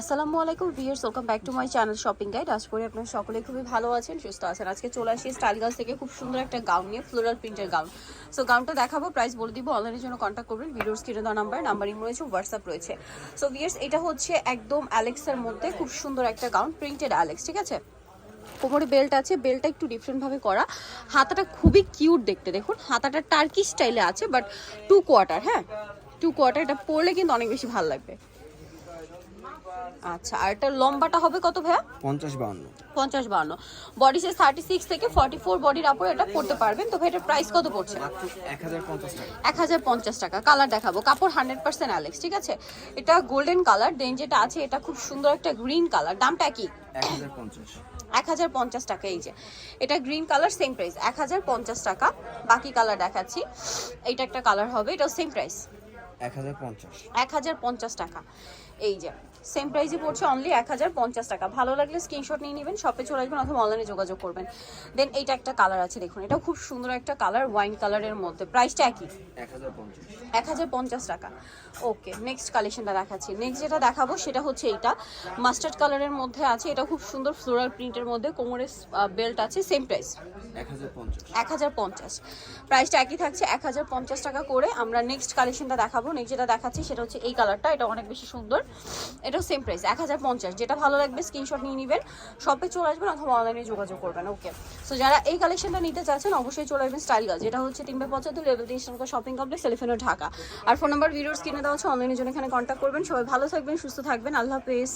আসসালামু আলাইকুম viewers welcome back to my channel shopping guide. আজ করি আপনারা সকলে খুবই ভালো আছেন, সুস্থ আছেন। আজকে চলে আসি স্টাইল গার্লস থেকে খুব সুন্দর একটা গাউন নিয়ে, ফ্লোরাল প্রিন্টের গাউন। সো গাউনটা দেখাবো প্রাইস বলে দিব অনলাইনের জন্য কন্ট্যাক্ট করবেন। ভিডিওর স্ক্রিনে দেওয়া নাম্বার নাম্বার রয়েছে হোয়াটসঅ্যাপ রয়েছে। সো ভিয়ার্স এটা হচ্ছে একদম অ্যালেক্সের মধ্যে খুব সুন্দর একটা গাউন প্রিন্টেড অ্যালেক্স ঠিক আছে? কোমরে বেল্ট আছে বেল্টটা একটু ডিফারেন্ট ভাবে করা। হাতাটা খুবই কিউট দেখতে, দেখুন। হাতাটা টার্কি স্টাইলে আছে বাট টু কোয়ার্টার হ্যাঁ? টু কোয়ার্টার এটা পরলে কিন্তু অনেক বেশি ভালো লাগবে। আচ্ছা আর এটা লম্বাটা হবে কত ভাইয়া? পঞ্চাশ বাউন্ন। পঞ্চাশ বান্ন বডি সাইজ থার্টি সিক্স থেকে ফর্টি ফোর বডির আপর এটা পড়তে পারবেন। তো ভাই এটার প্রাইস কত পড়ছে? এক হাজার পঞ্চাশ টাকা। কালার দেখাবো। কাপড় হান্ড্রেড পার্সেন্ট অ্যালেক্স ঠিক আছে? এটা গোল্ডেন কালার দেন যেটা আছে এটা খুব সুন্দর একটা গ্রিন কালার দামটা কি? এক হাজার পঞ্চাশ। টাকা এই যে। এটা গ্রিন কালার সেম প্রাইস এক হাজার পঞ্চাশ টাকা। বাকি কালার দেখাচ্ছি। এইটা একটা কালার হবে এটাও সেম প্রাইস এক হাজার পঞ্চাশ টাকা। এই যে সেম প্রাইসই পড়ছে অনলি এক হাজার পঞ্চাশ টাকা। ভালো লাগলে স্ক্রিনশট নিয়ে নেবেন শপে চলে আসবেন অথবা অনলাইনে যোগাযোগ করবেন। দেন এইটা একটা কালার আছে দেখুন এটাও খুব সুন্দর একটা কালার ওয়াইন কালারের মধ্যে। প্রাইসটা একই? এক হাজার পঞ্চাশ। টাকা। ওকে নেক্সট কালেকশনটা দেখাচ্ছি। নেক্সট যেটা দেখাবো সেটা হচ্ছে এইটা। মাস্টার্ড কালারের মধ্যে আছে এটা খুব সুন্দর ফ্লোরাল প্রিন্টের মধ্যে কোমরের বেল্ট আছে সেম প্রাইস এক হাজার পঞ্চাশ। এক হাজার পঞ্চাশ। প্রাইসটা একই থাকছে এক হাজার পঞ্চাশ টাকা করে। আমরা নেক্সট কালেকশনটা দেখাবো। নেক্সট যেটা দেখাচ্ছি সেটা হচ্ছে এই কালারটা এটা অনেক বেশি সুন্দর। এটাও সেম প্রাইস এক হাজার পঞ্চাশ। যেটা ভালো লাগবে স্ক্রিনশট নিয়ে নেবেন শপে চলে আসবেন অথবা অনলাইনে যোগাযোগ করবেন ওকে সো যারা এই কালেকশনটা নিতে চাচ্ছেন, অবশ্যই চলে আসবেন স্টাইল গাছ যেটা হচ্ছে তিনবার পঁচাত্তর লেভেল তিন শপিং কমপ্লেক্স এলিফেনো ঢাকা। আর ফোন নাম্বার ভিডিওর স্ক্রিনে দেওয়া হচ্ছে অনলাইনের জন্য এখানে কন্ট্যাক্ট করবেন। সবাই ভালো থাকবেন, সুস্থ থাকবেন, আল্লাহ হাফেজ।